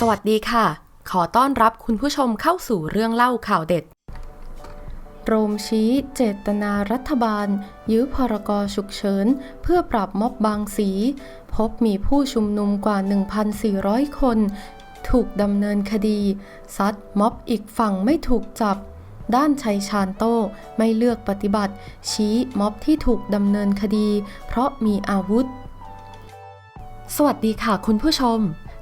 สวัสดีค่ะ ขอต้อนรับคุณผู้ชมเข้าสู่เรื่องเล่าข่าวเด็ด โรมชี้เจตนารัฐบาล ยื้อพรกฉุกเฉิน เพื่อปรับม็อบบางสี พบมีผู้ชุมนุมกว่า 1,400 คน ถูกดำเนินคดี ซัดม็อบอีกฝั่งไม่ถูกจับ ด้านชัยชาญโต้ไม่เลือกปฏิบัติ ชี้ม็อบที่ถูกดำเนินคดี เพราะมีอาวุธ สวัสดีค่ะคุณผู้ชม